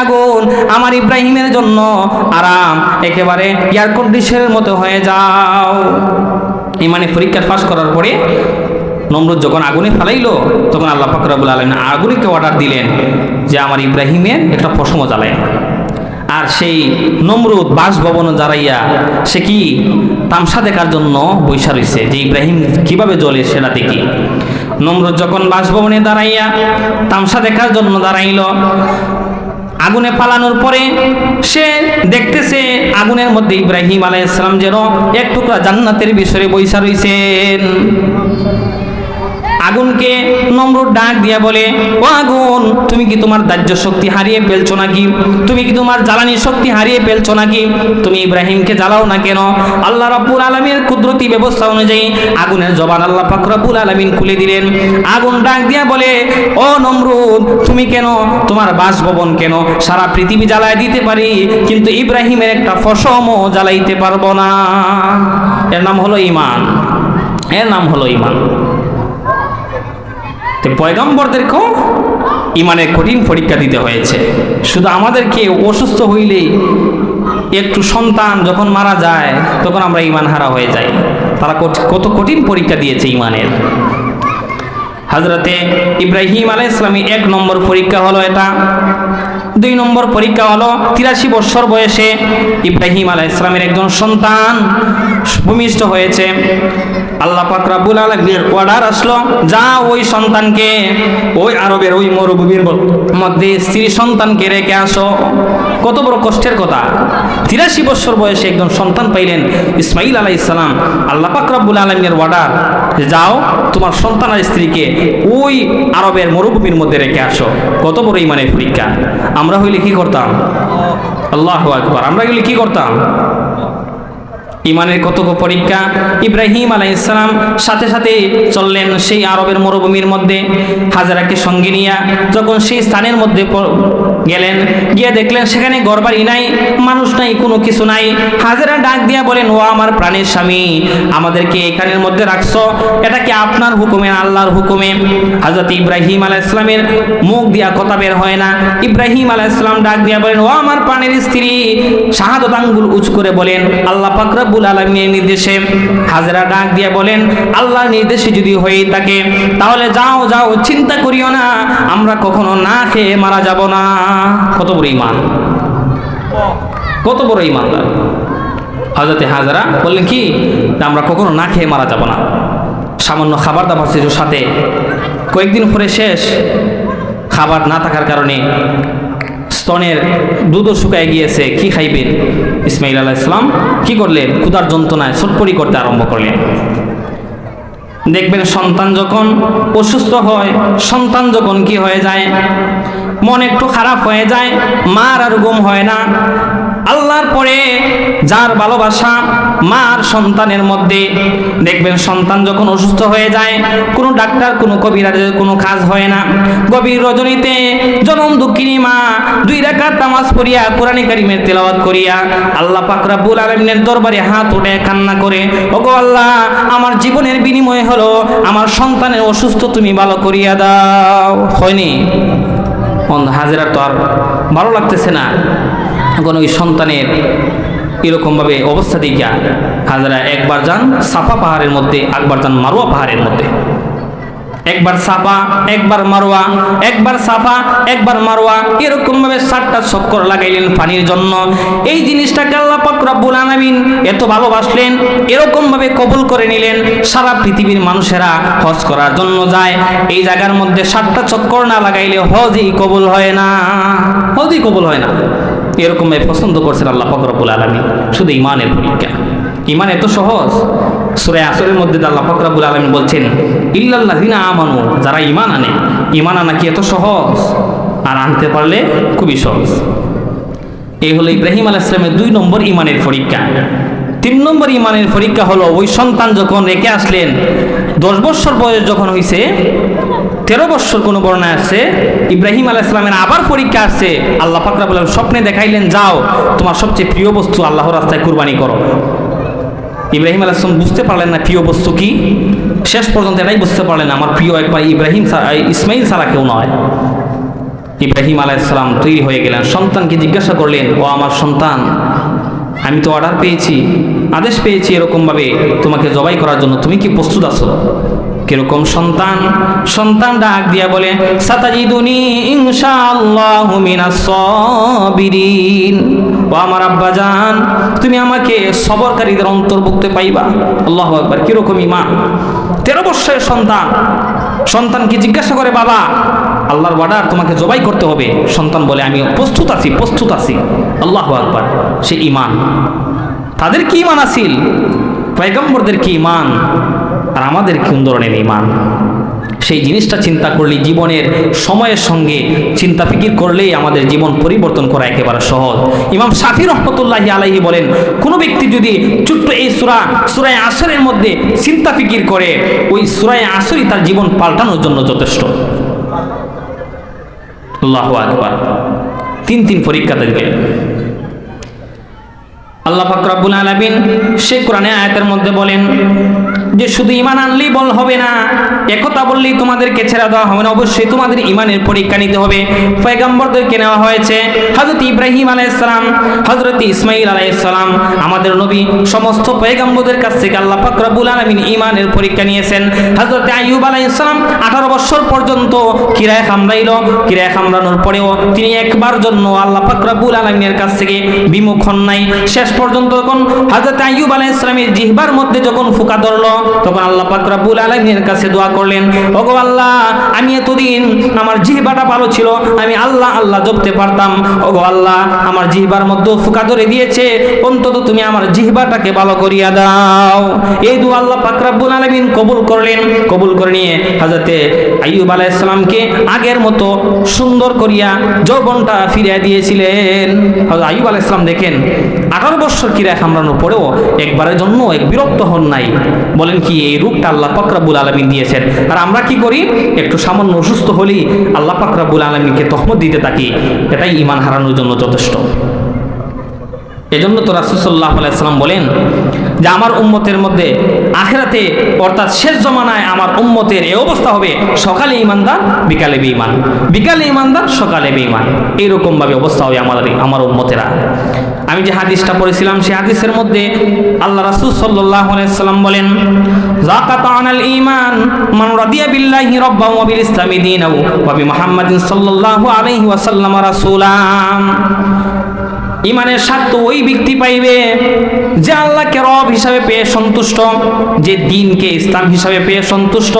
আগুন আমার ইব্রাহিমের জন্য আরাম। একেবারে এয়ার কন্ডিশনের মতো হয়ে যাও। ইমানে পরীক্ষা পাশ করার পরে নমরুদ যখন আগুনে ফেলাইলো, তখন আল্লাহ ফাকরাবুল আলম আগুনকে অর্ডার দিলেন যে আমার ইব্রাহিমের একটা পশম জ্বালায়। আর সেই নমরুদ বাসভবন জ্বালাইয়া সে কি তামসা দেখার জন্য বৈশা রয়েছে যে ইব্রাহিম কীভাবে জ্বলে সেটা দেখি। নমরুদ যখন বাসভবনে দাঁড়াইয়া তামসা দেখার জন্য দাঁড়াইল আগুনে পালানোর পরে সে দেখতেছে আগুনের মধ্যে ইব্রাহিম আলাইসালাম যেন এক টুকরা জান্নাতের বিষয়ে বৈশা রইছেন। আগুনকে নম্র ডাক দিয়া বলে, ও আগুন, তুমি কি তোমার দাহ্য শক্তি হারিয়ে ফেলছো নাকি? তুমি কি তোমার জ্বালানি শক্তি হারিয়ে ফেলছো নাকি? তুমি ইব্রাহিমকে জ্বালাও না কেন? আল্লাহ রাব্বুল আলমীর কুদরতি ব্যবস্থা অনুযায়ী আগুনের জবান আল্লাহ পাক রব্বুল আলমিন খুলে দিলেন। আগুন ডাক দিয়া বলে, ও নমরুদ তুমি কেন তোমার বাসভবন কেন? সারা পৃথিবী জ্বালায় দিতে পারি, কিন্তু ইব্রাহিমের একটা ফসমও জ্বালাইতে পারব না। এর নাম হলো ইমান এর নাম হলো ইমান তো পয়গম্বরদেরকেও ইমানের কঠিন পরীক্ষা দিতে হয়েছে। শুধু আমাদেরকে অসুস্থ হইলে একটু সন্তান যখন মারা যায়, তখন আমরা ইমান হারা হয়ে যাই। তারা কত- কঠিন পরীক্ষা দিয়েছে ইমানের। হাজরতে ইব্রাহিম আলাই ইসলামী এক নম্বর পরীক্ষা হলো এটা। দুই নম্বর পরীক্ষা হলো তিরাশি বছর বয়সে ইব্রাহিম আলাই ইসলামের একজন সন্তান ভূমিষ্ঠ হয়েছে। আল্লাহ পাক রাব্বুল আলামিনের অর্ডার আসলো, যা ওই সন্তানকে ওই আরবের, ওই মরুভূমির মধ্যে স্ত্রী সন্তানকে রেখে আসো। কত বড় কষ্টের কথা। তিরাশি বছর বয়সে একজন সন্তান পাইলেন ইসমাইল আলাই ইসলাম আল্লাহ পাক রাব্বুল আলমিনের অর্ডার যাও তোমার সন্তান আর স্ত্রীকে ওই আরবের মরুভূমির মধ্যে রেখে আসো। কত বড় ইমানের পরীক্ষা। আমরা হইলে কি করতাম? আল্লাহ আকবার। আমরা গেলে কি করতাম? ইমানের কত পরীক্ষা ইব্রাহিম আলাইসালাম সাথে সাথে চললেন সেই আরবের মরুভূমির মধ্যে। হাজারাকে সঙ্গে নিয়ে যখন সেই স্থানের মধ্যে গেলেন, গিয়ে দেখলেন সেখানে গড়বাড়ি নাই, মানুষ নাই, কোনো কিছু নাই। হাজারা ডাক দিয়া বলেন, ও আমার প্রাণের স্বামী, আমাদেরকে এখানের মধ্যে রাখছো, এটা কি আপনার হুকুমে আল্লাহর হুকুমে? হাজরত ইব্রাহিম আলাইসলামের মুখ দিয়া কথা বের হয় না। ইব্রাহিম আলাইসলাম ডাক দিয়া বলেন, ও আমার প্রাণের স্ত্রী, শাহাদত উঁচ করে বলেন, আল্লাহ পাকরাবুল আলমীর নির্দেশে হাজরা ডাক দিয়া বলেন, আল্লাহর নির্দেশে যদি হয়ে থাকে, তাহলে যাও যাও, চিন্তা করিও না, আমরা কখনো না খেয়ে মারা যাব না। কত বড় ইমান কত বড় ইমানদার হজরতে হাজারা বললেন, কি? আমরা কখনো না খেয়ে মারা যাব না। সামান্য খাবার দাবার ছিল সাথে। কয়েকদিন পরে শেষ। খাবার না থাকার কারণে স্তনের দুধও শুকায় গিয়েছে, কি খাইবেন? ইসমাইল আলাহ ইসলাম কি করলেন? ক্ষুধার যন্ত্রণায় ছটপড়ি করতে আরম্ভ করলেন। দেখবেন সন্তান যখন অসুস্থ হয়, সন্তান যখন কি হয়ে যায়? মন একটু খারাপ হয়ে যায়, মার আর গুম হয় না। আল্লাহর পরে যার ভালোবাসা মার সন্তানের মধ্যে, দেখবেন সন্তান যখন অসুস্থ হয়ে যায়, কোনো ডাক্তার, কোনো কবিরাজের কোনো কাজ হয় না। গভীর রজনীতে জনম দুঃখিনী মা দুই রাকাত নামাজ পড়িয়া কোরআনী কারিমের তেলাওয়াত করিয়া আল্লাহ পাক রাব্বুল আলামিনের দরবারে হাত উঠে কান্না করে, ওগো আল্লাহ, আমার জীবনের বিনিময় হলো, আমার সন্তানের অসুস্থ তুমি ভালো করিয়া দাও। হয়নি? হাজিরার তো আর ভালো লাগতেছে না। এখন ওই সন্তানের এরকমভাবে অবস্থা দিকা হাজারা একবার যান সাফা পাহাড়ের মধ্যে একবার যান মারোয়া পাহাড়ের মধ্যে। একবার সাফা, একবার মারোয়া, একবার সাফা, একবার মারোয়া এরকম ভাবে সাতটা চক্কর লাগাইলেন পানির জন্য। এই জিনিসটাকে আল্লাহ রব্বুল আলামিন এত ভালোবাসলেন এরকম ভাবে কবুল করে নিলেন, সারা পৃথিবীর মানুষেরা হজ করার জন্য যায়। এই জায়গার মধ্যে সাতটা চক্কর না লাগাইলে হজই কবুল হয় না, হজই কবুল হয় না। এরকম পছন্দ করছেন আল্লাহ পাক রব্বুল আলামিন। শুধু ইমানের পরীক্ষা ইমান এত সহজ। সুরে আসরের মধ্যে আল্লাহ ফকরাবুল আলমিন বলছেন ইল্লাল্লাহিনা আমানু যারা ইমান আনে ইমান আনা কি এত সহজ? আর আনতে পারলে খুবই সহজ। এই হলো ইব্রাহিম আলাহ ইসলামের দুই নম্বর ইমানের পরীক্ষা তিন নম্বর ইমানের পরীক্ষা হলো, ওই সন্তান যখন রেখে আসলেন, দশ বৎসর বয়স যখন হয়েছে তেরো বৎসর কোনো বর্ণায় আসছে ইব্রাহিম আলাহ ইসলামের আবার পরীক্ষা আসছে। আল্লাহ পাকরা বলেন স্বপ্নে দেখাইলেন, যাও, তোমার সবচেয়ে প্রিয় বস্তু আল্লাহর রাস্তায় কুরবানি করো। ইব্রাহিম আলাইসলাম বুঝতে পারলেন না, প্রিয় বস্তু কি? শেষ পর্যন্ত এটাই বুঝতে পারলেন, আমার প্রিয় একবার ইব্রাহিম ইসমাইল ছাড়া কেউ নয়। ইব্রাহিম আলাইসালাম তৈরি হয়ে গেলেন, সন্তানকে জিজ্ঞাসা করলেন, ও আমার সন্তান, আমি তো অর্ডার পেয়েছি, আদেশ পেয়েছি এরকমভাবে তোমাকে জবাই করার জন্য, তুমি কি প্রস্তুত আছো? কীরকম সন্তান? সন্তান ডাক দিয়া বলে, সাতাজিদুনি ইনশাআল্লাহু মিনাস সাবিরিন। ও আমার আব্বা জান তুমি আমাকে সবরকারীদের অন্তর্ভুক্ত পাইবা। আল্লাহু আকবার, কীরকম ইমান তেরো বৎসরের সন্তান। সন্তানকে জিজ্ঞাসা করে, বাবা, আল্লাহর ওয়ার্ডার তোমাকে জবাই করতে হবে? সন্তান বলে, আমি প্রস্তুত আছি প্রস্তুত আছি। আল্লাহ আকবার, সে ইমান তাদের কি ইমান আছিল পয়গম্বরদের কি ইমান আর আমাদের কোন ধরনের ইমান? সেই জিনিসটা চিন্তা করলে জীবনের সময়ের সঙ্গে চিন্তা ফিকির করলেই আমাদের জীবন পরিবর্তন করা একেবারে সহজ। ইমাম শাফি রহমতুল্লাহি আলাইহি বলেন, কোনো ব্যক্তি যদি ছোট্ট এই সুরা সুরায় আসরের মধ্যে চিন্তা ফিকির করে, ওই সুরায় আসরই তার জীবন পাল্টানোর জন্য যথেষ্ট। তিন তিন পরীক্ষা দেখবে। আল্লাহ ফাকরাবুল আলামিন সে কোরআনে আয়াতের মধ্যে বলেন যে শুধু ইমান আনলেই বল হবে না একথা বললেই তোমাদেরকে ছেড়ে দেওয়া হবে না। অবশ্যই তোমাদের ইমানের পরীক্ষা নিতে হবে। পয়গাম্বরদেরকে নেওয়া হয়েছে হজরত ইব্রাহিম আলাইসালাম হজরত ইসমাইল আলাইসালাম আমাদের নবী সমস্ত পয়গাম্বরদের কাছ থেকে আল্লাহ ফাকরাবুল আলমিন ইমানের পরীক্ষা নিয়েছেন। হজরত আইয়ুব আলাইসালাম আঠারো বছর পর্যন্ত কিরায় কামড়াইল কিরায় কামড়ানোর পরেও তিনি একবার জন্য আল্লাহ ফাকরাবুল আলমিনের কাছ থেকে বিমুখ নাই। শেষ পর্যন্ত যখন হজরত আইয়ুব আলাইসালামের জিহবার মধ্যে যখন ফুকা ধরলো তখন আল্লাহ পাক রব্বুল আলামিনের কাছে দোয়া করলেন, ওগো আল্লাহ, আমি এতদিন আমার জিহবাটা ভালো ছিল, আমি আল্লাহ আল্লাহ জপতে পারতাম। ওগো আল্লাহ, আমার জিহবার মধ্যে ফুকা ধরে দিয়েছে, অন্তত তুমি আমার জিহবাটাকে ভালো করিয়া দাও। এই দোয়া আল্লাহ পাক রব্বুল আলামিন কবুল করলেন, কবুল করে নিয়ে হযরতে আইয়ুব আলাইহিস সালামকে আগের মতো সুন্দর করিয়া যৌবনটা ফিরিয়ে দিয়েছিলেন। হযরত আইয়ুব আলাইহিস সালাম দেখেন, আঠারো বছর কিরা কামড়ানোর পরেও একবারের জন্য এক বিরক্ত হন নাই। বলেন কি, এই রূপটা আল্লাহ পাকরাবুল আলমিন দিয়েছেন। আর আমরা কি করি? একটু সামান্য অসুস্থ হলেই আল্লাহ পাকরাবুল আলমিনকে তহমত দিতে থাকি। এটাই ইমান হারানোর জন্য যথেষ্ট। এজন্য তো রাসুসাল্লাহ আলাইসাল্লাম বলেন যে আমার উম্মতের মধ্যে আখেরাতে, অর্থাৎ শেষ জমানায় আমার উম্মতের এই অবস্থা হবে, সকালে ইমানদার বিকালে বেঈমান। বিকালে ইমানদার সকালে বেঈমান। এইরকমভাবে অবস্থা হবে আমাদের আমার উম্মতেরা। আমি যে হাদিসটা পড়েছিলাম, সেই হাদিসের মধ্যে আল্লাহ রাসূল আলাইহি সাল্লাম বলেন যাকাত আনাল ঈমান, মান রাদিয়া বিল্লাহি রাব্বান ওয়া বিল ইসলামি দীনাহু, ওয়া বি মুহাম্মাদিন সাল্লাল্লাহু আলাইহি ওয়া সাল্লাম রাসূলাম ইমানের স্বার্থ ওই ব্যক্তি পাইবে যে আল্লাহকে রব হিসাবে পেয়ে সন্তুষ্ট, যে দিনকে ইসলাম হিসাবে পেয়ে সন্তুষ্ট,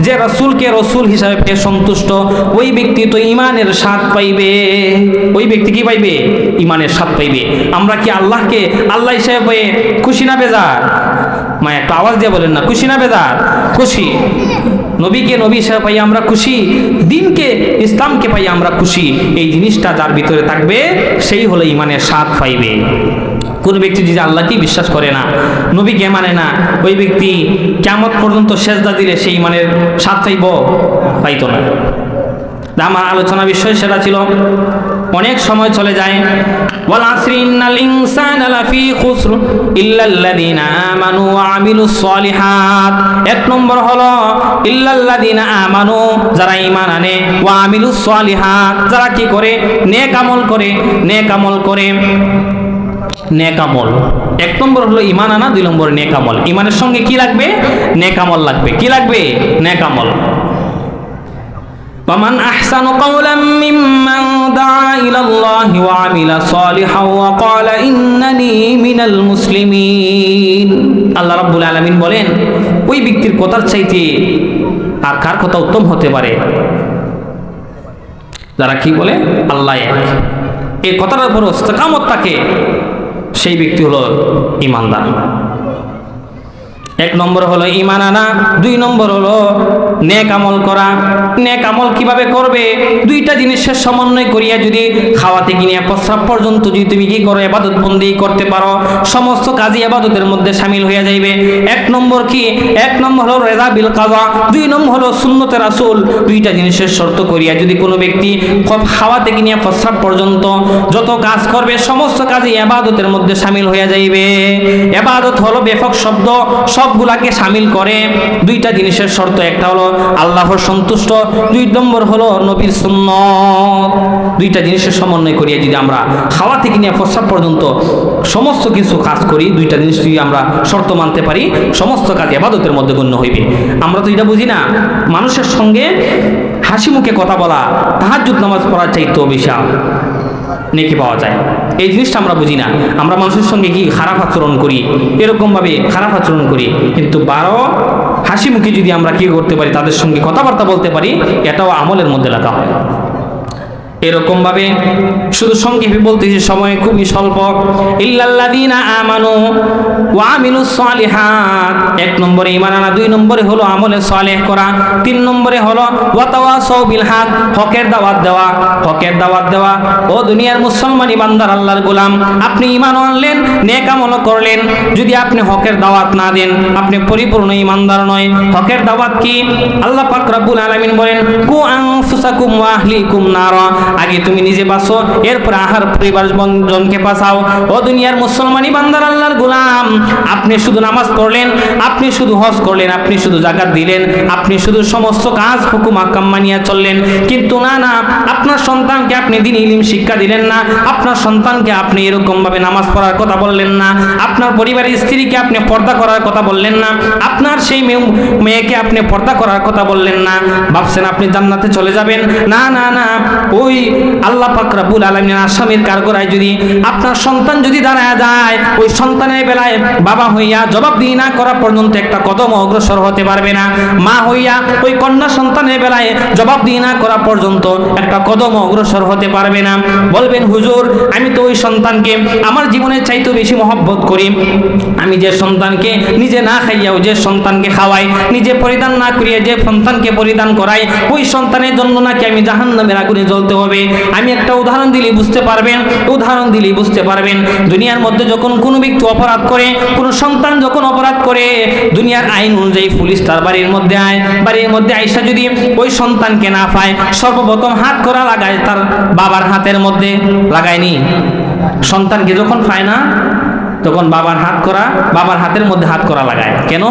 যে রসুলকে রসুল হিসাবে পেয়ে সন্তুষ্ট, ওই ব্যক্তি তো ইমানের স্বাদ পাইবে। ওই ব্যক্তি কি পাইবে? ইমানের স্বাদ পাইবে। আমরা কি আল্লাহকে আল্লাহ হিসাবে পেয়ে খুশি না বেজার? মা একটা আওয়াজ দিয়ে বলেন না, খুশি না বেজার? খুশি। নবীকে নবী হিসাবে পাই আমরা খুশি, দিনকে, ইসলামকে পাই আমরা খুশি। এই জিনিসটা যার ভিতরে থাকবে, সেই হলো ইমানের স্বাদ পাইবে। কোন ব্যক্তি যদি আল্লাহকে বিশ্বাস করে না, নবীকে মানে না, ওই ব্যক্তি কেমন পর্যন্ত সেজদা দিলে সেই ইমানের স্বাদ পাইব, পাইতো না। আমার আলোচনা বিষয় সেটা ছিল অনেক সময় চলে যায়। লাফি এক নম্বর হলো আমানু, যারা ঈমান আনে, ওয়া আমিলুস যারা কি করে? নেক করে নেক করে। নেকামল এক নম্বর হলো ইমান আনা, দুই নম্বর নেকামল ইমানের সঙ্গে কি লাগবে? নেকামল লাগবে। কি লাগবে? নেকামল ومن أحسن قولا ممن دعا إلى الله وعمل صالحا وقال إنني من المسلمين আল্লাহ রাব্বুল আলামিন বলেন ওই ব্যক্তির কথার চাইতে আর কার কথা উত্তম হতে পারে যারা কি বলে আল্লাহ এক এই কথাটার উপর ইস্তেকামত থাকে সেই ব্যক্তি হলো ইমানদার এক নম্বর হলো ইমান আনা, দুই নম্বর হলো নেক আমল করা। নেক আমল কীভাবে করবে? দুইটা জিনিসের সমন্বয় করিয়া যদি খাওয়াতে গিয়ে প্রস্রাব পর্যন্ত যদি তুমি কি করো, এবাদত বন্দি করতে পারো, সমস্ত কাজই এবাদতের মধ্যে সামিল হয়ে যাইবে। এক নম্বর কি? এক নম্বর হলো রেজা বিল কাজা, দুই নম্বর হলো সুন্নতে রাসুল। দুইটা জিনিসের শর্ত করিয়া যদি কোনো ব্যক্তি খাওয়া থেকে নিয়ে প্রস্রাব পর্যন্ত যত কাজ করবে, সমস্ত কাজই এবাদতের মধ্যে সামিল হয়ে যাইবে। এবাদত হলো ব্যাপক শব্দ, সব সবগুলাকে সামিল করে, দুইটা জিনিসের শর্ত একটা হলো আল্লাহর সন্তুষ্ট, দুই নম্বর হলো নবীর সুন্নত। দুইটা জিনিসের সমন্বয় করিয়ে যদি আমরা খাওয়া থেকে নিয়ে প্রস্রাব পর্যন্ত সমস্ত কিছু কাজ করি, দুইটা জিনিস যদি আমরা শর্ত মানতে পারি, সমস্ত কাজ আবাদতের মধ্যে গণ্য হইবে। আমরা তো এটা বুঝি না। মানুষের সঙ্গে হাসি মুখে কথা বলা, তাহাজ্জুদ নামাজ পড়ার চাইতেও বিশাল। নেকি পাওয়া যায়। এই জিনিসটা আমরা বুঝি না। আমরা মানুষের সঙ্গে কি খারাপ আচরণ করি? এরকমভাবে খারাপ আচরণ করি। কিন্তু বারো হাসি মুখে যদি আমরা কি করতে পারি, তাদের সঙ্গে কথাবার্তা বলতে পারি, এটাও আমলের মধ্যে লেখা হয় এরকমভাবে শুধু সংক্ষেপে বলতেছি, সময় খুবই স্বল্প। ইল্লাল্লাযীনা আমানু ওয়া আমিলুস সালিহাত। এক নম্বরে ঈমান আনা, দুই নম্বরে হলো আমলে সালেহ করা, তিন নম্বরে হলো ওয়া তাওয়াসাউ বিল হক, হকের দাওয়াত দেওয়া। হকের দাওয়াত দেওয়া, ও দুনিয়ার মুসলমান ইমানদার আল্লাহর গোলাম, আপনি ঈমান আনলেন, নেক আমল করলেন। যদি আপনি হকের দাওয়াত না দেন, আপনি পরিপূর্ণ ইমানদার নয়। হকের দাওয়াত কি? আল্লাহ পাক রব্বুল আলামিন বলেন, কু আনফুসাকুম ওয়া আহলিকুম নারা। আগে তুমি নিজে বাঁচো, এরপর আহার পরিবার জনকে বাঁচাও। ও দুনিয়ার মুসলমানি বান্দার আল্লাহর গোলাম, আপনি শুধু নামাজ পড়লেন, আপনি শুধু হজ করলেন, আপনি শুধু জাকাত দিলেন, আপনি শুধু সমস্ত কাজ, হুকুম আকাম মানিয়া চললেন। কিন্তু না না, আপনার সন্তানকে আপনি দিন ইলিম শিক্ষা দিলেন না, আপনার সন্তানকে আপনি এরকম ভাবে নামাজ পড়ার কথা বললেন না, আপনার পরিবারের স্ত্রীকে আপনি পর্দা করার কথা বললেন না, আপনার সেই মেয়ে- মেয়েকে আপনি পর্দা করার কথা বললেন না, ভাবছেন আপনি জান্নাতে চলে যাবেন। না না না, ওই আল্লাহ পাক রাব্বুল আলামিনের আসামির কারগরায় যদি আপনার সন্তান যদি দাঁড়ায় যায়, ওই সন্তানের বেলায় বাবা হইয়া জবাব দিয়ে না করা পর্যন্ত একটা কদম অগ্রসর হতে পারবে না। মা হইয়া ওই কন্যা সন্তানের বেলায় জবাব দিয়ে না করা পর্যন্ত একটা কদম অগ্রসর হতে পারবে না। বলবেন, হুজুর, আমি তো ওই সন্তানকে আমার জীবনের চাইতেও বেশি মহব্বত করি। আমি যে সন্তানকে নিজে না খাইয়াও যে সন্তানকে খাওয়াই, নিজে পরিধান না করিয়া যে সন্তানকে পরিধান করাই, ওই সন্তানের জন্য নাকি আমি জাহান্নামের আগুনে জ্বলতে হবে? আমি একটা উদাহরণ দিলেই বুঝতে পারবেন, উদাহরণ দিলেই বুঝতে পারবেন। দুনিয়ার মধ্যে যখন কোনো ব্যক্তি অপরাধ করে, কোনো সন্তান যখন অপরাধ করে, দুনিয়ার আইন অনুযায়ী পুলিশ তার বাড়ির মধ্যে আয়, বাড়ির মধ্যে আইসা যদি ওই সন্তানকে না পায়, সর্বপ্রথম হাত করা লাগায় তার বাবার হাতের মধ্যে লাগায়নি। সন্তানকে যখন পায় না, তখন বাবার হাত করা, বাবার হাতের মধ্যে হাত করা লাগায়। কেন?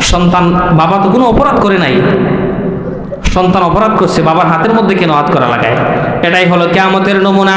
সন্তান, বাবা তো কোনো অপরাধ করে নাই। সন্তান অপরাধ করছে বাবার হাতের মধ্যে কেন হাত করা লাগায়? এটাই হলো কেয়ামতের নমুনা।